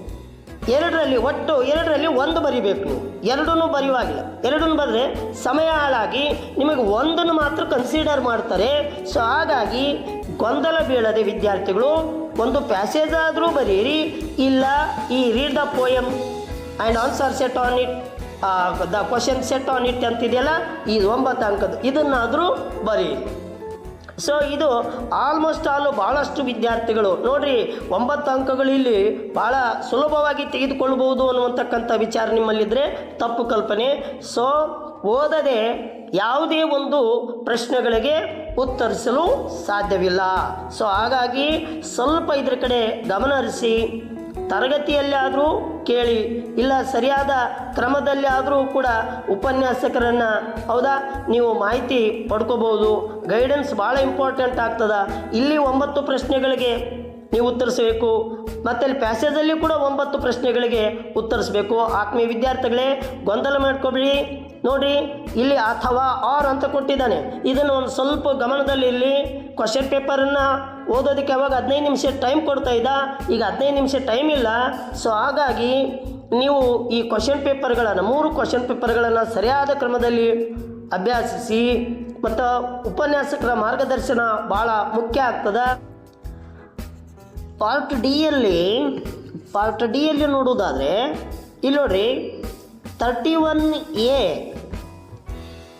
ಎರಡರಲ್ಲಿ ಒಟ್ಟು ಎರಡರಲ್ಲಿ ಒಂದು ಬರಿಬೇಕು ನೀವು. ಎರಡನ್ನೂ ಬರೆಯುವಾಗಿಲ್ಲ. ಎರಡನ್ನು ಬರೆದ್ರೆ ಸಮಯ ಹಾಳಾಗಿ ನಿಮಗೆ ಒಂದನ್ನು ಮಾತ್ರ ಕನ್ಸಿಡರ್ ಮಾಡ್ತಾರೆ. ಸೊ ಹಾಗಾಗಿ ಗೊಂದಲ ಬೀಳದೆ ವಿದ್ಯಾರ್ಥಿಗಳು, ಒಂದು ಪ್ಯಾಸೇಜ್ ಆದರೂ ಬರೀರಿ ಇಲ್ಲ, ಈ read the poem and answer set on it the question set on it ಅಂತಿದೆಯಲ್ಲ, ಈ ಒಂಬತ್ತು ಅಂಕದ್ದು, ಇದನ್ನಾದರೂ ಬರೀ ಸೊ ಇದು ಆಲ್ಮೋಸ್ಟ್ ಆಲ್ ಭಾಳಷ್ಟು ವಿದ್ಯಾರ್ಥಿಗಳು, ನೋಡ್ರಿ, ಒಂಬತ್ತು ಅಂಕಗಳು ಇಲ್ಲಿ ಭಾಳ ಸುಲಭವಾಗಿ ತೆಗೆದುಕೊಳ್ಳಬಹುದು ಅನ್ನುವಂಥಕ್ಕಂಥ ವಿಚಾರ ನಿಮ್ಮಲ್ಲಿದ್ದರೆ ತಪ್ಪು ಕಲ್ಪನೆ. ಸೊ ಓದದೆ ಯಾವುದೇ ಒಂದು ಪ್ರಶ್ನೆಗಳಿಗೆ ಉತ್ತರಿಸಲು ಸಾಧ್ಯವಿಲ್ಲ. ಸೊ ಹಾಗಾಗಿ ಸ್ವಲ್ಪ ಇದ್ರ ಕಡೆ ಗಮನ ಹರಿಸಿ, ತರಗತಿಯಲ್ಲಾದರೂ ಕೇಳಿ, ಇಲ್ಲ ಸರಿಯಾದ ಕ್ರಮದಲ್ಲಿ ಆದರೂ ಕೂಡ ಉಪನ್ಯಾಸಕರನ್ನು, ಹೌದಾ, ನೀವು ಮಾಹಿತಿ ಪಡ್ಕೋಬೋದು ಗೈಡೆನ್ಸ್ ಭಾಳ ಇಂಪಾರ್ಟೆಂಟ್ ಆಗ್ತದ. ಇಲ್ಲಿ ಒಂಬತ್ತು ಪ್ರಶ್ನೆಗಳಿಗೆ ನೀವು ಉತ್ತರಿಸಬೇಕು. ಮತ್ತು ಅಲ್ಲಿ ಪ್ಯಾಸೇಜಲ್ಲಿ ಕೂಡ ಒಂಬತ್ತು ಪ್ರಶ್ನೆಗಳಿಗೆ ಉತ್ತರಿಸಬೇಕು. ಆತ್ಮೀಯ ವಿದ್ಯಾರ್ಥಿಗಳೇ, ಗೊಂದಲ ಮಾಡ್ಕೊಬೇಡಿ. ನೋಡ್ರಿ, ಇಲ್ಲಿ ಅಥವಾ ಆರ್ ಅಂತ ಕೊಟ್ಟಿದ್ದಾನೆ. ಇದನ್ನು ಒಂದು ಸ್ವಲ್ಪ ಗಮನದಲ್ಲಿ ಇಲ್ಲಿ ಕ್ವಶನ್ ಪೇಪರನ್ನು ಓದೋದಕ್ಕೆ ಯಾವಾಗ ಹದಿನೈದು ನಿಮಿಷ ಟೈಮ್ ಕೊಡ್ತಾ ಇದ್ದ? ಈಗ ಹದಿನೈದು ನಿಮಿಷ ಟೈಮ್ ಇಲ್ಲ. ಸೊ ಹಾಗಾಗಿ ನೀವು ಈ ಕ್ವಶನ್ ಪೇಪರ್ಗಳನ್ನು ಮೂರು ಕ್ವಶನ್ ಪೇಪರ್ಗಳನ್ನು ಸರಿಯಾದ ಕ್ರಮದಲ್ಲಿ ಅಭ್ಯಾಸಿಸಿ, ಮತ್ತು ಉಪನ್ಯಾಸಕರ ಮಾರ್ಗದರ್ಶನ ಭಾಳ ಮುಖ್ಯ ಆಗ್ತದೆ. ಪಾರ್ಟ್ ಡಿಯಲ್ಲಿ ಪಾರ್ಟ್ ಡಿಯಲ್ಲಿ ನೋಡೋದಾದರೆ, ಇಲ್ಲಿ ನೋಡ್ರಿ thirty one A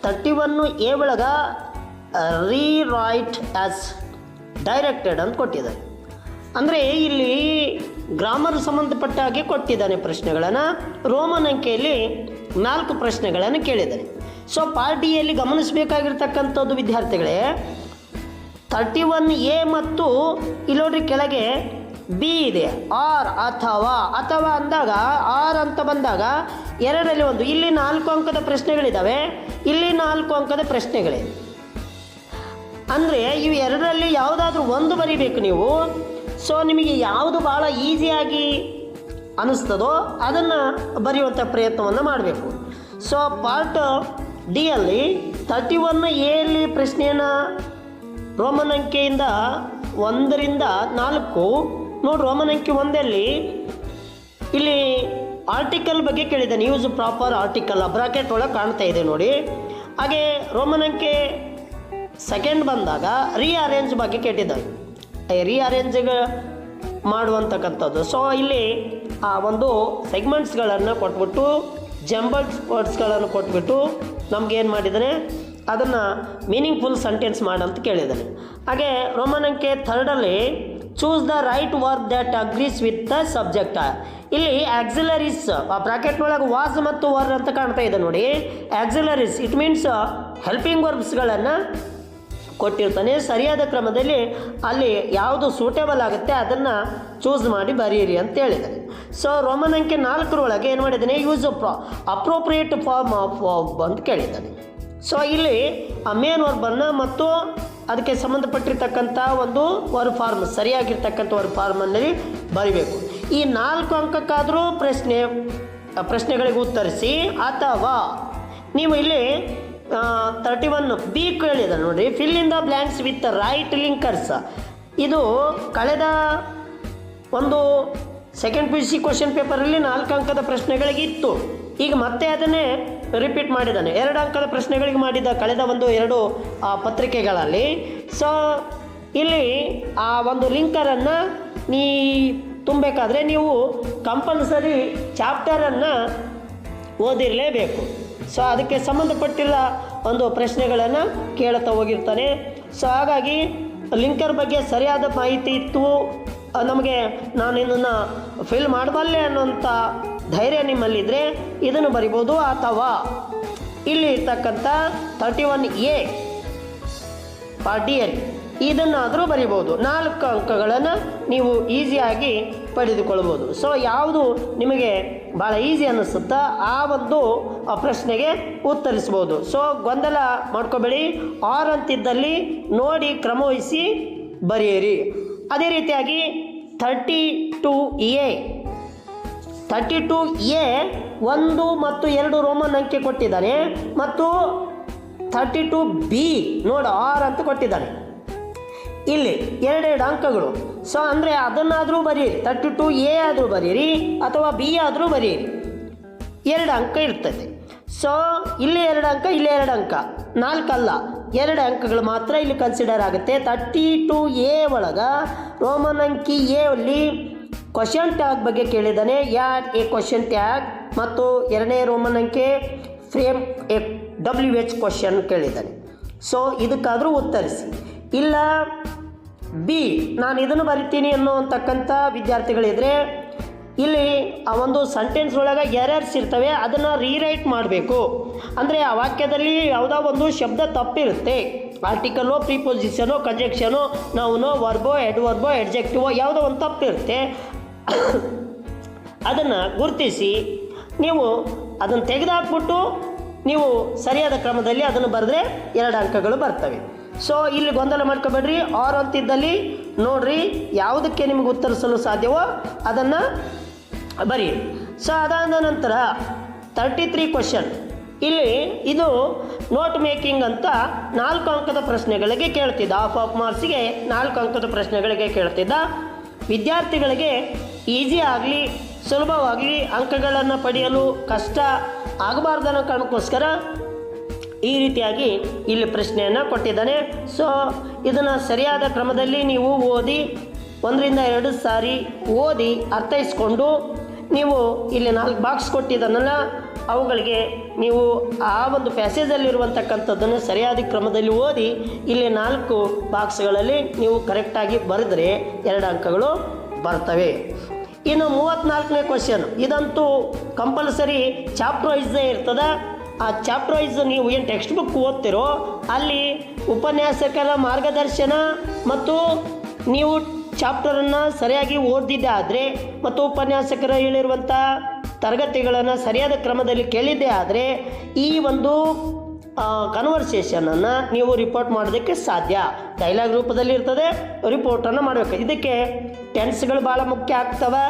thirty one A ಒಳಗೆ ರೀ ರೈಟ್ ಡೈರೆಕ್ಟೆಡ್ ಅಂತ ಕೊಟ್ಟಿದ್ದಾರೆ. ಅಂದರೆ ಇಲ್ಲಿ ಗ್ರಾಮರ್ ಸಂಬಂಧಪಟ್ಟ ಹಾಗೆ ಕೊಟ್ಟಿದ್ದಾನೆ ಪ್ರಶ್ನೆಗಳನ್ನು. ರೋಮನ್ ಅಂಕೆಯಲ್ಲಿ ನಾಲ್ಕು ಪ್ರಶ್ನೆಗಳನ್ನು ಕೇಳಿದ್ದಾನೆ ಸೊ ಪಾರ್ಟಿಯಲ್ಲಿ ಗಮನಿಸಬೇಕಾಗಿರ್ತಕ್ಕಂಥದ್ದು ವಿದ್ಯಾರ್ಥಿಗಳೇ ತರ್ಟಿ ಒನ್ ಎ ಮತ್ತು ಇಲ್ಲೋಡ್ರಿ ಕೆಳಗೆ ಬಿ ಇದೆ ಆರ್ ಅಥವಾ ಅಥವಾ ಅಂದಾಗ, ಆರ್ ಅಂತ ಬಂದಾಗ ಎರಡರಲ್ಲಿ ಒಂದು. ಇಲ್ಲಿ ನಾಲ್ಕು ಅಂಕದ ಪ್ರಶ್ನೆಗಳಿದ್ದಾವೆ ಇಲ್ಲಿ ನಾಲ್ಕು ಅಂಕದ ಪ್ರಶ್ನೆಗಳೇ. ಅಂದರೆ ಇವು ಎರಡರಲ್ಲಿ ಯಾವುದಾದ್ರೂ ಒಂದು ಬರಿಬೇಕು ನೀವು. ಸೊ ನಿಮಗೆ ಯಾವುದು ಭಾಳ ಈಸಿಯಾಗಿ ಅನ್ನಿಸ್ತದೋ ಅದನ್ನು ಬರೆಯುವಂಥ ಪ್ರಯತ್ನವನ್ನು ಮಾಡಬೇಕು. ಸೊ ಪಾರ್ಟ್ ಡಿಯಲ್ಲಿ ತರ್ಟಿ ಒನ್ ಎಲ್ಲಿ ಪ್ರಶ್ನೆಯನ್ನು ರೋಮನ್ ಅಂಕೆಯಿಂದ ಒಂದರಿಂದ ನಾಲ್ಕು ನೋಡಿ ರೋಮನ್ ಅಂಕಿ ಒಂದಲ್ಲಿ ಇಲ್ಲಿ ಆರ್ಟಿಕಲ್ ಬಗ್ಗೆ ಕೇಳಿದ್ದಾನೆ ನ್ಯೂಸ್ ಪ್ರಾಪರ್ ಆರ್ಟಿಕಲ್ ಬ್ರಾಕೆಟ್ ಒಳಗೆ ಕಾಣ್ತಾ ಇದೆ ನೋಡಿ. ಹಾಗೆ ರೋಮನ್ ಅಂಕೆ ಸೆಕೆಂಡ್ ಬಂದಾಗ ರೀಅರೇಂಜ್ ಬಗ್ಗೆ ಕೇಳಿದ್ದಾನೆ ರೀಅರೇಂಜ್ ಮಾಡುವಂತಕ್ಕಂಥದ್ದು. ಸೊ ಇಲ್ಲಿ ಆ ಒಂದು ಸೆಗ್ಮೆಂಟ್ಸ್ಗಳನ್ನು ಕೊಟ್ಬಿಟ್ಟು ಜಂಬಲ್ಡ್ ವರ್ಡ್ಸ್ಗಳನ್ನು ಕೊಟ್ಬಿಟ್ಟು ನಮ್ಗೇನು ಮಾಡಿದರೆ ಅದನ್ನು ಮೀನಿಂಗ್ಫುಲ್ ಸೆಂಟೆನ್ಸ್ ಮಾಡಂತ ಕೇಳಿದ್ದಾನೆ. ಹಾಗೆ ರೋಮನ್ ಅಂಕೆ ಥರ್ಡಲ್ಲಿ choose the right verb that agrees with the subject ಇಲ್ಲಿ ಆಕ್ಸಿಲರೀಸ್ ಬ್ರಾಕೆಟ್ ಒಳಗೆ ವಾಸ್ ಮತ್ತು ವರ್ ಅಂತ ಕಾಣ್ತಾ ಇದೆ ನೋಡಿ. ಆಕ್ಸಿಲರೀಸ್ ಇಟ್ ಮೀನ್ಸ್ ಹೆಲ್ಪಿಂಗ್ ವರ್ಬ್ಸ್ಗಳನ್ನು ಕೊಟ್ಟಿರ್ತಾನೆ. ಸರಿಯಾದ ಕ್ರಮದಲ್ಲಿ ಅಲ್ಲಿ ಯಾವುದು ಸೂಟೇಬಲ್ ಆಗುತ್ತೆ ಅದನ್ನು ಚೂಸ್ ಮಾಡಿ ಬರೀರಿ ಅಂತ ಹೇಳಿದ್ದಾರೆ ಸೊ ರೋಮನ್ ಅಂಕೆ ನಾಲ್ಕರೊಳಗೆ ಏನು ಮಾಡಿದ್ದಾನೆ? ಯೂಸ್ ಪ್ರಾ ಅಪ್ರೋಪ್ರಿಯೇಟ್ ಫಾರ್ಮ್ ಆಫ್ ಅಂತ ಕೇಳಿದ್ದಾನೆ. ಸೊ ಇಲ್ಲಿ ಮೇನ್ ವರ್ಬನ್ನು ಮತ್ತು ಅದಕ್ಕೆ ಸಂಬಂಧಪಟ್ಟಿರ್ತಕ್ಕಂಥ ಒಂದು ವರ್ ಫಾರ್ಮ್, ಸರಿಯಾಗಿರ್ತಕ್ಕಂಥ ವರ್ ಫಾರ್ಮನ್ನಲ್ಲಿ ಬರೀಬೇಕು. ಈ ನಾಲ್ಕು ಅಂಕಕ್ಕಾದರೂ ಪ್ರಶ್ನೆ ಪ್ರಶ್ನೆಗಳಿಗೆ ಉತ್ತರಿಸಿ, ಅಥವಾ ನೀವು ಇಲ್ಲಿ ತರ್ಟಿ ಒನ್ ಬಿ ಕೇಳಿದ ನೋಡಿ. Fill in the blanks with right linkers ಇದು ಕಳೆದ ಒಂದು second P U C question ಪೇಪರಲ್ಲಿ ನಾಲ್ಕು ಅಂಕದ ಪ್ರಶ್ನೆಗಳಿಗೆ ಇತ್ತು ಈಗ ಮತ್ತೆ ಅದನ್ನೇ ರಿಪೀಟ್ ಮಾಡಿದ್ದಾನೆ. ಎರಡು ಅಂಕದ ಪ್ರಶ್ನೆಗಳಿಗೆ ಮಾಡಿದ್ದ ಕಳೆದ ಒಂದು, ಎರಡು ಪತ್ರಿಕೆಗಳಲ್ಲಿ. ಸೊ ಇಲ್ಲಿ, ಆ, ಒಂದು ಲಿಂಕರನ್ನು ನೀ ತುಂಬಬೇಕಾದ್ರೆ ನೀವು ಕಂಪಲ್ಸರಿ ಚಾಪ್ಟರನ್ನು ಓದಿರಲೇಬೇಕು. ಸೊ ಅದಕ್ಕೆ ಸಂಬಂಧಪಟ್ಟಿಲ್ಲ ಒಂದು ಪ್ರಶ್ನೆಗಳನ್ನು ಕೇಳುತ್ತಾ ಹೋಗಿರ್ತಾನೆ. ಸೊ ಹಾಗಾಗಿ ಲಿಂಕರ್ ಬಗ್ಗೆ ಸರಿಯಾದ ಮಾಹಿತಿ ಇತ್ತು. ನಮಗೆ ನಾನು ಇದನ್ನು ಫಿಲ್ ಮಾಡಬಲ್ಲೆ ಅನ್ನೋಂಥ ಧೈರ್ಯ ನಿಮ್ಮಲ್ಲಿದ್ದರೆ ಇದನ್ನು ಬರಿಬೋದು ಅಥವಾ? ಇಲ್ಲಿ ಇರ್ತಕ್ಕಂಥ ತರ್ಟಿ ಒನ್ ಎ ಪಾರ್ಟಿಯಲ್ಲಿ ಇದನ್ನಾದರೂ ಬರಿಬೋದು. ನಾಲ್ಕು ಅಂಕಗಳನ್ನು ನೀವು ಈಸಿಯಾಗಿ ಪಡೆದುಕೊಳ್ಬೋದು. ಸೊ ಯಾವುದು ನಿಮಗೆ ಭಾಳ ಈಸಿ ಅನ್ನಿಸುತ್ತಾ, ಆ ಒಂದು ಪ್ರಶ್ನೆಗೆ ಉತ್ತರಿಸ್ಬೋದು. ಸೊ ಗೊಂದಲ ಮಾಡ್ಕೋಬೇಡಿ. ಆರ್ ಅಂತಿದ್ದಲ್ಲಿ ನೋಡಿ, ಕ್ರಮವಹಿಸಿ ಬರೆಯಿರಿ. ಅದೇ ರೀತಿಯಾಗಿ thirty two A thirty two A ಒಂದು ಮತ್ತು ಎರಡು ರೋಮನ್ ಅಂಕೆ ಕೊಟ್ಟಿದ್ದಾನೆ ಮತ್ತು ಥರ್ಟಿ ಟು ಬಿ ನೋಡು ಆರ್ ಅಂತ ಕೊಟ್ಟಿದ್ದಾನೆ. ಇಲ್ಲಿ ಎರಡೆರಡು ಅಂಕಗಳು. ಸೊ ಅಂದರೆ ಅದನ್ನಾದರೂ ಬರೀರಿ. ತರ್ಟಿ ಟು ಎ ಆದರೂ ಬರೀರಿ ಅಥವಾ ಬಿ ಆದರೂ ಬರೀರಿ. ಎರಡು ಅಂಕ ಇರ್ತದೆ. ಸೊ ಇಲ್ಲಿ ಎರಡು ಅಂಕ, ಇಲ್ಲಿ ಎರಡು ಅಂಕ. ನಾಲ್ಕಲ್ಲ. ಎರಡು ಅಂಕಗಳು ಮಾತ್ರ ಇಲ್ಲಿ ಕನ್ಸಿಡರ್ ಆಗುತ್ತೆ. ತರ್ಟಿ ಟು ಎ ಒಳಗೆ ರೋಮನ್ ಅಂಕಿ ಎಲ್ಲಿ ಕ್ವಶನ್ ಟ್ಯಾಗ್ ಬಗ್ಗೆ ಕೇಳಿದ್ದಾನೆ ಯಾ ಎ ಕ್ವಶನ್ ಟ್ಯಾಗ್ ಮತ್ತು ಎರಡನೇ ರೋಮನ್ ಅಂಕೆ frame a W H question ಕೇಳಿದ್ದಾನೆ so ಇದಕ್ಕಾದರೂ ಉತ್ತರಿಸಿ. ಇಲ್ಲ ಬಿ ನಾನು ಇದನ್ನು ಬರಿತೀನಿ ಅನ್ನುವಂತಕ್ಕಂಥ ವಿದ್ಯಾರ್ಥಿಗಳಿದ್ರೆ, ಇಲ್ಲಿ ಆ ಒಂದು ಸೆಂಟೆನ್ಸ್ ಒಳಗೆ ಎರರ್ಸ್ ಇರ್ತವೆ, ಅದನ್ನು ರೀರೈಟ್ ಮಾಡಬೇಕು. ಅಂದರೆ ಆ ವಾಕ್ಯದಲ್ಲಿ ಯಾವುದೋ ಒಂದು ಶಬ್ದ ತಪ್ಪಿರುತ್ತೆ. ಆರ್ಟಿಕಲ್ಲೋ ಪ್ರಿಪೊಸಿಷನೋ ಕಂಜೆಕ್ಷನೋ ನಾವು ವರ್ಬೋ ಎಡ್ವರ್ಬೋ ಎಡ್ಜೆಕ್ಟಿವೋ ಯಾವುದೋ ಒಂದು ತಪ್ಪಿರುತ್ತೆ. ಅದನ್ನು ಗುರುತಿಸಿ ನೀವು ಅದನ್ನು ತೆಗೆದಾಕ್ಬಿಟ್ಟು ನೀವು ಸರಿಯಾದ ಕ್ರಮದಲ್ಲಿ ಅದನ್ನು ಬರೆದ್ರೆ ಎರಡು ಅಂಕಗಳು ಬರ್ತವೆ. ಸೊ ಇಲ್ಲಿ ಗೊಂದಲ ಮಾಡ್ಕೋಬೇಡ್ರಿ. ಆರ್ ಅಂತಿದ್ದಲ್ಲಿ ನೋಡ್ರಿ ಯಾವುದಕ್ಕೆ ನಿಮಗೆ ಉತ್ತರಿಸಲು ಸಾಧ್ಯವೋ ಅದನ್ನು ಬರಿ. ಸೊ ಅದಾದ ನಂತರ ತರ್ಟಿ ತ್ರೀ ಕ್ವಶನ್ ಇಲ್ಲಿ ಇದು ನೋಟ್ ಮೇಕಿಂಗ್ ಅಂತ ನಾಲ್ಕು ಅಂಕದ ಪ್ರಶ್ನೆಗಳಿಗೆ ಕೇಳ್ತಿದ್ದ. ಆಫ್ ಆಫ್ ಮಾರ್ಕ್ಸ್ಗೆ ನಾಲ್ಕು ಅಂಕದ ಪ್ರಶ್ನೆಗಳಿಗೆ ಕೇಳ್ತಿದ್ದ. ವಿದ್ಯಾರ್ಥಿಗಳಿಗೆ ಈಸಿ ಆಗಲಿ, ಸುಲಭವಾಗಲಿ ಅಂಕಗಳನ್ನು ಪಡೆಯಲು ಕಷ್ಟ ಆಗಬಾರ್ದನ್ನೋ ಕಾರಣಕ್ಕೋಸ್ಕರ ಈ ರೀತಿಯಾಗಿ ಇಲ್ಲಿ ಪ್ರಶ್ನೆಯನ್ನು ಕೊಟ್ಟಿದ್ದಾನೆ. ಸೊ ಇದನ್ನು ಸರಿಯಾದ ಕ್ರಮದಲ್ಲಿ ನೀವು ಓದಿ, ಒಂದರಿಂದ ಎರಡು ಸಾರಿ ಓದಿ ಅರ್ಥೈಸ್ಕೊಂಡು ನೀವು ಇಲ್ಲಿ ನಾಲ್ಕು ಬಾಕ್ಸ್ ಕೊಟ್ಟಿದ್ದನ್ನೆಲ್ಲ ಅವುಗಳಿಗೆ ನೀವು ಆ ಒಂದು ಪ್ಯಾಸೇಜಲ್ಲಿರುವಂತಕ್ಕಂಥದ್ದನ್ನು ಸರಿಯಾದ ಕ್ರಮದಲ್ಲಿ ಓದಿ, ಇಲ್ಲಿ ನಾಲ್ಕು ಬಾಕ್ಸ್ಗಳಲ್ಲಿ ನೀವು ಕರೆಕ್ಟಾಗಿ ಬರೆದರೆ ಎರಡು ಅಂಕಗಳು ಬರ್ತವೆ. ಇನ್ನು ಮೂವತ್ತ್ನಾಲ್ಕನೇ ಕ್ವಶನ್ ಇದಂತೂ ಕಂಪಲ್ಸರಿ ಚಾಪ್ಟರ್ ವೈಸೇ ಇರ್ತದೆ. ಆ ಚಾಪ್ಟರ್ ವೈಸ್ ನೀವು ಏನು ಟೆಕ್ಸ್ಟ್ ಬುಕ್ ಓದ್ತಿರೋ, ಅಲ್ಲಿ ಉಪನ್ಯಾಸಕರ ಮಾರ್ಗದರ್ಶನ ಮತ್ತು ನೀವು ಚಾಪ್ಟರನ್ನು ಸರಿಯಾಗಿ ಓದಿದ್ದೇ ಆದರೆ ಮತ್ತು ಉಪನ್ಯಾಸಕರ ಹೇಳಿರುವಂಥ ತರಗತಿಗಳನ್ನು ಸರಿಯಾದ ಕ್ರಮದಲ್ಲಿ ಕೇಳಿದ್ದೇ ಆದರೆ ಈ ಒಂದು ಕನ್ವರ್ಸೇಷನನ್ನು ನೀವು ರಿಪೋರ್ಟ್ ಮಾಡೋದಕ್ಕೆ ಸಾಧ್ಯ. ಡೈಲಾಗ್ ರೂಪದಲ್ಲಿ ಇರ್ತದೆ ರಿಪೋರ್ಟನ್ನು ಮಾಡಬೇಕು. ಇದಕ್ಕೆ ಟೆನ್ಸ್ಗಳು ಭಾಳ ಮುಖ್ಯ ಆಗ್ತವೆ.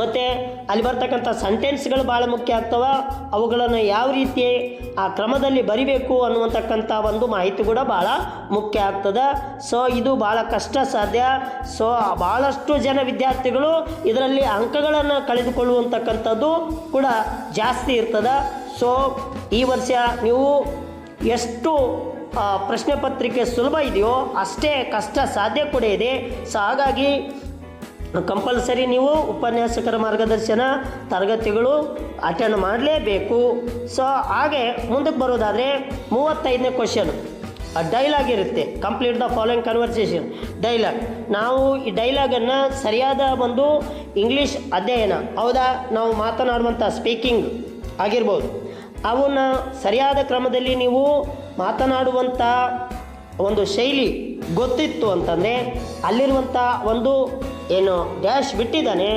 ಮತ್ತು ಅಲ್ಲಿ ಬರ್ತಕ್ಕಂಥ ಸೆಂಟೆನ್ಸ್ಗಳು ಭಾಳ ಮುಖ್ಯ ಆಗ್ತವೆ. ಅವುಗಳನ್ನು ಯಾವ ರೀತಿ ಆ ಕ್ರಮದಲ್ಲಿ ಬರಿಬೇಕು ಅನ್ನುವಂತಕ್ಕಂಥ ಒಂದು ಮಾಹಿತಿ ಕೂಡ ಭಾಳ ಮುಖ್ಯ ಆಗ್ತದೆ. ಸೊ ಇದು ಭಾಳ ಕಷ್ಟ ಸಾಧ್ಯ. ಸೊ ಭಾಳಷ್ಟು ಜನ ವಿದ್ಯಾರ್ಥಿಗಳು ಇದರಲ್ಲಿ ಅಂಕಗಳನ್ನು ಕಳೆದುಕೊಳ್ಳುವಂತಕ್ಕಂಥದ್ದು ಕೂಡ ಜಾಸ್ತಿ ಇರ್ತದೆ. ಸೊ ಈ ವರ್ಷ ನೀವು ಎಷ್ಟು ಪ್ರಶ್ನೆ ಪತ್ರಿಕೆ ಸುಲಭ ಇದೆಯೋ ಅಷ್ಟೇ ಕಷ್ಟ ಸಾಧ್ಯ ಕೂಡ ಇದೆ. ಸೊ ಹಾಗಾಗಿ ಕಂಪಲ್ಸರಿ ನೀವು ಉಪನ್ಯಾಸಕರ ಮಾರ್ಗದರ್ಶನ, ತರಗತಿಗಳು ಅಟೆಂಡ್ ಮಾಡಲೇಬೇಕು. ಸೊ ಹಾಗೆ ಮುಂದಕ್ಕೆ ಬರೋದಾದರೆ ಮೂವತ್ತೈದನೇ ಕ್ವಶನ್ ಡೈಲಾಗ್ ಇರುತ್ತೆ. Complete the following conversation dialogue ನಾವು ಈ ಡೈಲಾಗನ್ನು ಸರಿಯಾದ ಒಂದು ಇಂಗ್ಲೀಷ್ ಅಧ್ಯಯನ. ಹೌದಾ? ನಾವು ಮಾತನಾಡುವಂಥ ಸ್ಪೀಕಿಂಗ್ ಆಗಿರ್ಬೋದು. ಅವನ್ನು ಸರಿಯಾದ ಕ್ರಮದಲ್ಲಿ ನೀವು ಮಾತನಾಡುವಂಥ ಒಂದು ಶೈಲಿ ಗೊತ್ತಿತ್ತು ಅಂತಂದರೆ ಅಲ್ಲಿರುವಂಥ ಒಂದು ಏನು ಡ್ಯಾಶ್ ಬಿಟ್ಟಿದ್ದಾನೆ,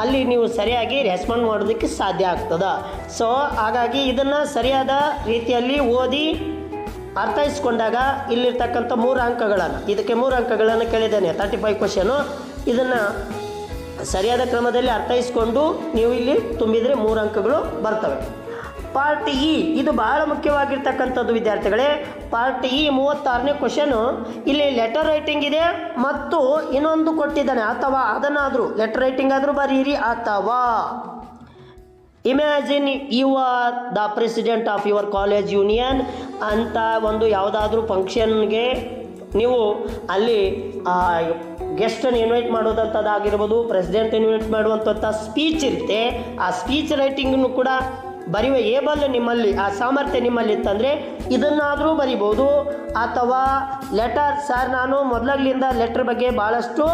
ಅಲ್ಲಿ ನೀವು ಸರಿಯಾಗಿ ರೆಸ್ಪಾಂಡ್ ಮಾಡೋದಕ್ಕೆ ಸಾಧ್ಯ ಆಗ್ತದ. ಸೊ ಹಾಗಾಗಿ ಇದನ್ನು ಸರಿಯಾದ ರೀತಿಯಲ್ಲಿ ಓದಿ ಅರ್ಥೈಸ್ಕೊಂಡಾಗ ಇಲ್ಲಿರ್ತಕ್ಕಂಥ ಮೂರು ಅಂಕಗಳನ್ನು, ಇದಕ್ಕೆ ಮೂರು ಅಂಕಗಳನ್ನು ಕೇಳಿದ್ದೇನೆ ತರ್ಟಿ ಫೈವ್ ಕ್ವಶನು ಇದನ್ನು ಸರಿಯಾದ ಕ್ರಮದಲ್ಲಿ ಅರ್ಥೈಸ್ಕೊಂಡು ನೀವು ಇಲ್ಲಿ ತುಂಬಿದರೆ ಮೂರು ಅಂಕಗಳು ಬರ್ತವೆ. ಪಾರ್ಟ್ ಇ, ಇದು ಬಹಳ ಮುಖ್ಯವಾಗಿರ್ತಕ್ಕಂಥದ್ದು ವಿದ್ಯಾರ್ಥಿಗಳೇ. ಪಾರ್ಟ್ ಇ ಮೂವತ್ತಾರನೇ ಕ್ವಶನು ಇಲ್ಲಿ ಲೆಟರ್ ರೈಟಿಂಗ್ ಇದೆ ಮತ್ತು ಇನ್ನೊಂದು ಕೊಟ್ಟಿದ್ದಾನೆ ಅಥವಾ ಅದನ್ನಾದರೂ ಲೆಟರ್ ರೈಟಿಂಗ್ ಆದರೂ ಬರೀರಿ ಅಥವಾ. Imagine you are the president of your college union ಅಂತ ಒಂದು ಯಾವುದಾದ್ರೂ ಫಂಕ್ಷನ್ಗೆ ನೀವು ಅಲ್ಲಿ ಗೆಸ್ಟನ್ನು ಇನ್ವೈಟ್ ಮಾಡೋದಂಥದ್ದಾಗಿರ್ಬೋದು ಪ್ರೆಸಿಡೆಂಟ್ ಇನ್ವೈಟ್ ಮಾಡುವಂಥ ಸ್ಪೀಚ್ ಇರುತ್ತೆ. ಆ ಸ್ಪೀಚ್ ರೈಟಿಂಗನ್ನು ಕೂಡ ಬರೆಯುವ ಏಬಲ್ ನಿಮ್ಮಲ್ಲಿ, ಆ ಸಾಮರ್ಥ್ಯ ನಿಮ್ಮಲ್ಲಿ ಇತ್ತಂದರೆ ಇದನ್ನಾದರೂ ಬರಿಬೋದು ಅಥವಾ ಲೆಟರ್ ಸರ್ ನಾನು ಮೊದಲಾಗ್ಲಿಂದ ಲೆಟ್ರ್ ಬಗ್ಗೆ ಭಾಳಷ್ಟು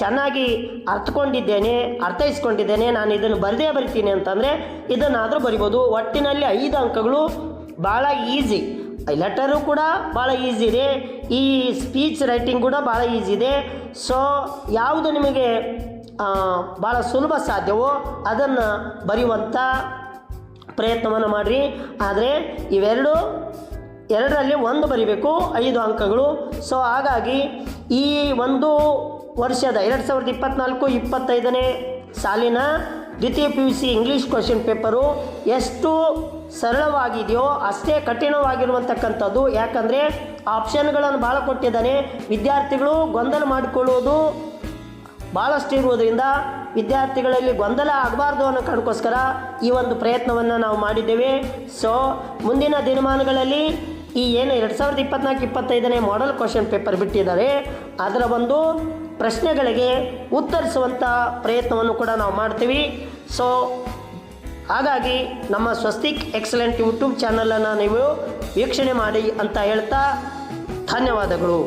ಚೆನ್ನಾಗಿ ಅರ್ಥಕೊಂಡಿದ್ದೇನೆ, ಅರ್ಥೈಸ್ಕೊಂಡಿದ್ದೇನೆ. ನಾನು ಇದನ್ನು ಬರೆದೇ ಬರಿತೀನಿ ಅಂತಂದರೆ ಇದನ್ನಾದರೂ ಬರಿಬೋದು ಒಟ್ಟಿನಲ್ಲಿ ಐದು ಅಂಕಗಳು ಭಾಳ ಈಸಿ ಲೆಟರು ಕೂಡ ಭಾಳ ಈಸಿ ಇದೆ. ಈ ಸ್ಪೀಚ್ ರೈಟಿಂಗ್ ಕೂಡ ಭಾಳ ಈಸಿ ಇದೆ. ಸೊ ಯಾವುದು ನಿಮಗೆ ಭಾಳ ಸುಲಭ ಸಾಧ್ಯವೋ ಅದನ್ನು ಬರೆಯುವಂಥ ಪ್ರಯತ್ನವನ್ನು ಮಾಡಿರಿ. ಆದರೆ ಇವೆರಡು, ಎರಡರಲ್ಲಿ ಒಂದು ಬರಿಬೇಕು, ಐದು ಅಂಕಗಳು. ಸೊ ಹಾಗಾಗಿ ಈ ಒಂದು ವರ್ಷದ ಎರಡು ಸಾವಿರದ ಇಪ್ಪತ್ತ್ನಾಲ್ಕು ಇಪ್ಪತ್ತೈದನೇ ಸಾಲಿನ ದ್ವಿತೀಯ P U C English question paper ಎಷ್ಟು ಸರಳವಾಗಿದೆಯೋ ಅಷ್ಟೇ ಕಠಿಣವಾಗಿರುವಂತಕ್ಕಂಥದ್ದು. ಯಾಕಂದರೆ ಆಪ್ಷನ್ಗಳನ್ನು ಭಾಳ ಕೊಟ್ಟಿದ್ದಾನೆ. ವಿದ್ಯಾರ್ಥಿಗಳು ಗೊಂದಲ ಮಾಡಿಕೊಳ್ಳುವುದು ಭಾಳಷ್ಟು ಇರುವುದರಿಂದ ವಿದ್ಯಾರ್ಥಿಗಳಲ್ಲಿ ಗೊಂದಲ ಆಗಬಾರ್ದು ಅನ್ನೋ ಕಾರಣಕ್ಕೋಸ್ಕರ ಈ ಒಂದು ಪ್ರಯತ್ನವನ್ನು ನಾವು ಮಾಡಿದ್ದೇವೆ. ಸೊ ಮುಂದಿನ ದಿನಮಾನಗಳಲ್ಲಿ ಈ ಏನು ಎರಡು ಸಾವಿರದ ಇಪ್ಪತ್ನಾಲ್ಕು ಇಪ್ಪತ್ತೈದನೇ ಮಾಡೆಲ್ ಕ್ವಶನ್ ಪೇಪರ್ ಬಿಟ್ಟಿದ್ದಾರೆ ಅದರ ಒಂದು ಪ್ರಶ್ನೆಗಳಿಗೆ ಉತ್ತರಿಸುವಂಥ ಪ್ರಯತ್ನವನ್ನು ಕೂಡ ನಾವು ಮಾಡ್ತೀವಿ. ಸೊ ಹಾಗಾಗಿ ನಮ್ಮ ಸ್ವಸ್ತಿಕ್ ಎಕ್ಸಲೆಂಟ್ ಯೂಟ್ಯೂಬ್ ಚಾನಲನ್ನು ನೀವು ವೀಕ್ಷಣೆ ಮಾಡಿ ಅಂತ ಹೇಳ್ತಾ ಧನ್ಯವಾದಗಳು.